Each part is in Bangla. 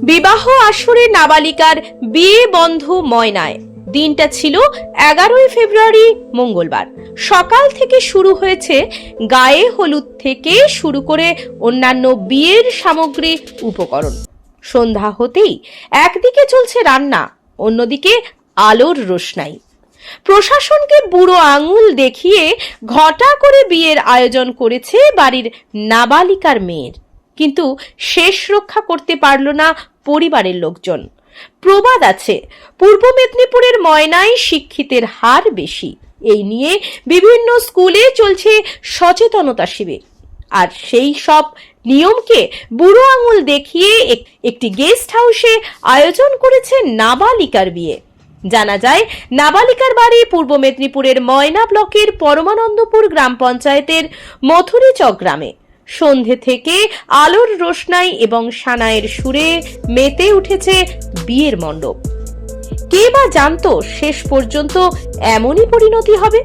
বিবাহ আসরে নাবালিকার বিয়ে বন্ধ ময়নায়। দিনটা ছিল এগারোই ফেব্রুয়ারি, মঙ্গলবার। সকাল থেকে শুরু হয়েছে গায়ে হলুদ থেকে শুরু করে অন্যান্য বিয়ের সামগ্রী উপকরণ। সন্ধ্যা হতেই একদিকে চলছে রান্না, অন্যদিকে আলোর রোশনাই। প্রশাসনকে বুড়ো আঙুল দেখিয়ে ঘটা করে বিয়ের আয়োজন করেছে বাড়ির নাবালিকার মেয়ের। কিন্তু শেষ রক্ষা করতে পারল না পরিবারের লোকজন। প্রবাদ আছে, পূর্ব মেদিনীপুরের ময়নায় শিক্ষিতের হার বেশি। এই নিয়ে বিভিন্ন স্কুলে চলছে সচেতনতা শিবির। আর সেই সব নিয়মকে বুড়ো আঙুল দেখিয়ে এক- একটি গেস্ট হাউসে আয়োজন করেছে নাবালিকার বিয়ে। জানা যায়, নাবালিকার বাড়ি পূর্ব মেদিনীপুরের ময়না ব্লকের পরমানন্দপুর গ্রাম পঞ্চায়েতের মথুরিচক গ্রামে। সন্ধে থেকে আলোর রোশনাই এবং সানায়ের সুরে মেতে উঠেছে বিয়ের মণ্ডপ। কে বা জানতো শেষ পর্যন্ত এমনই পরিণতি হবে?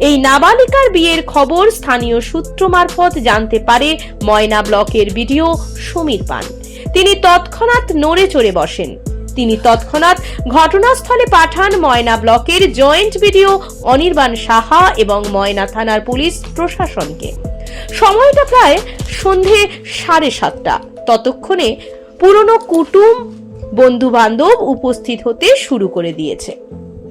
এই নাবালিকার বিয়ের খবর স্থানীয় সূত্র মারফত জানতে পারে ময়না ব্লকের বিডিও সমীর পান। তিনি তৎক্ষণাৎ নড়ে চড়ে বসেন। তিনি তৎক্ষণাৎ ঘটনাস্থলে পাঠান ময়না ব্লকের জয়েন্ট বিডিও অনির্বাণ সাহা এবং ময়না থানার পুলিশ প্রশাসনকে। সময়টা প্রায় সন্ধে সাড়ে সাতটা। ততক্ষণে পুরনো কুটুম বন্ধু বান্ধব উপস্থিত হতে শুরু করে দিয়েছে।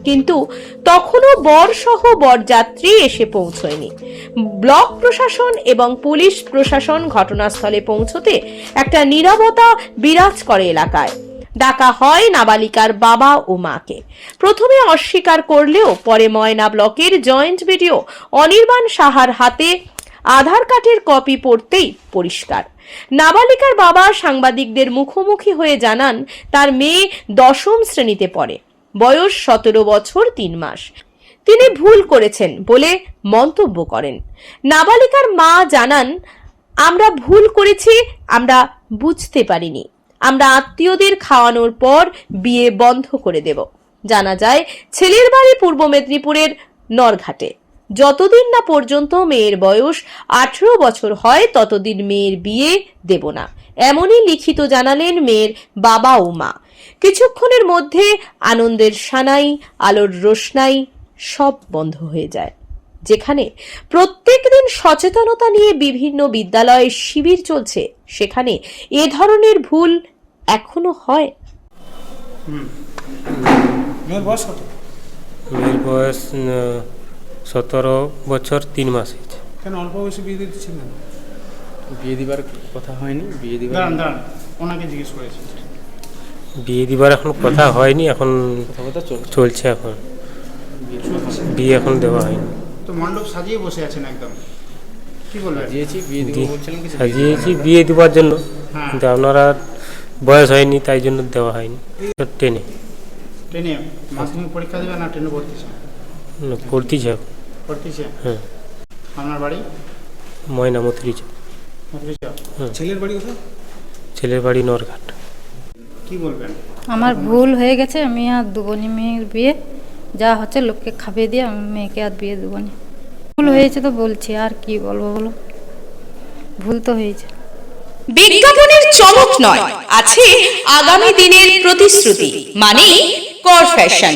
কিন্তু তখনও বর সহ বরযাত্রী এসে পৌঁছয়নি। ব্লক প্রশাসন এবং পুলিশ প্রশাসন ঘটনাস্থলে পৌঁছতে একটা নীরবতা বিরাজ করে এলাকায়। ডাকা হয় নাবালিকার বাবা ও মাকে। প্রথমে অস্বীকার করলেও পরে ময়না ব্লকের জয়েন্ট ভিডিও অনির্বাণ সাহার হাতে আধার কার্ডের কপি পড়তেই পরিষ্কার। নাবালিকার বাবা সাংবাদিকদের মুখোমুখি হয়ে জানান, তার মেয়ে দশম শ্রেণীতে পড়ে। বয়স সতেরো বছর তিন মাস। তিনি ভুল করেছেন বলে মন্তব্য করেন। নাবালিকার মা জানান, আমরা ভুল করেছি, আমরা বুঝতে পারিনি। আমরা আত্মীয়দের খাওয়ানোর পর বিয়ে বন্ধ করে দেব। জানা যায়, ছেলের বাড়ি পূর্ব মেদিনীপুরের নরঘাটে। যতদিন না পর্যন্ত মেয়ের বয়স আঠেরো বছর হয় ততদিন মেয়ের বিয়ে দেব না। এমনই লিখিত জানালেন মেয়ের বাবা ও মা। কিছুক্ষণের মধ্যে আনন্দের সানাই আলোর রোশনাই সব বন্ধ হয়ে যায় যেখানে প্রত্যেকদিন সচেতনতা নিয়ে বিভিন্ন বিদ্যালয়ে শিবির চলছে সেখানে এ ধরনের ভুল এখনও হয়? মেয়ের বয়স কত? মেয়ের বয়স সতেরো বছর তিন মাস হয়েছে। কেন অল্প বয়সে বিয়ে দিতে ছিলেন? বিয়ে দিবার কথা হয়নি বিয়ে দিবার দাঁড়ান দাঁড়ান ওনাকে জিজ্ঞেস করেছি। বিয়ে দিবার এখন কথা হয়নি এখন চলছে। চলছে এখন। বিয়ে এখন দেওয়া হয়নি। তো মণ্ডপ সাজিয়ে বসে আছেন একদম। কি বলবেন? সাজিয়েছি বিয়ে দিব বলছিলেন কিছু সাজিয়েছি বিয়ে দেওয়ার জন্য। হ্যাঁ। কিন্তু আপনারা বয়স হয়নি তাই জন্য দেওয়া হয়নি। তো টেনে। ট্রেনে মাধ্যমিক পরীক্ষা দেবে না ট্রেনে পড়তেছে পড়তিছে হ্যাঁ। আপনার বাড়ি? ময়না মথুরিছে ছেলের বাড়ি কোথায়? ছেলের বাড়ি নরঘাট। কি বলবেন? আমার ভুল হয়ে গেছে আমি আর দুবনি মেয়ের বিয়ে। যা হচ্ছে লোককে খাবে দিয়ে আমি মেয়েকে আর বিয়ে দেবো না। ভুল হয়েছে তো বলছি আর কি বলব বলো? ভুল তো হয়েছে। বিজ্ঞাপনের চমক নয় আছে আগামী দিনের প্রতিশ্রুতি মানে কর ফ্যাশন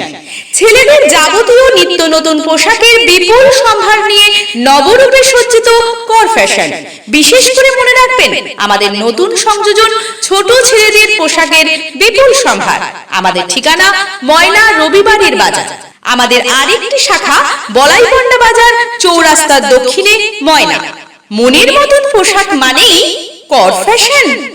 ছেলেদের যাবতীয় নতুন পোশাকের বিপুল সম্ভার নিয়ে নবরূপে সজ্জিত কর ফ্যাশন। বিশেষ করে মনে রাখবেন, আমাদের নতুন সংযোজন ছোট ছেলেদের পোশাকের বিপুল সম্ভার। আমাদের ঠিকানা ময়না রবিবারের বাজার। আমাদের আরেকটি শাখা বলাইপন্ডা বাজার, চৌরাস্তার দক্ষিণে ময়না। মনের মতন পোশাক মানেই কর ফ্যাশন।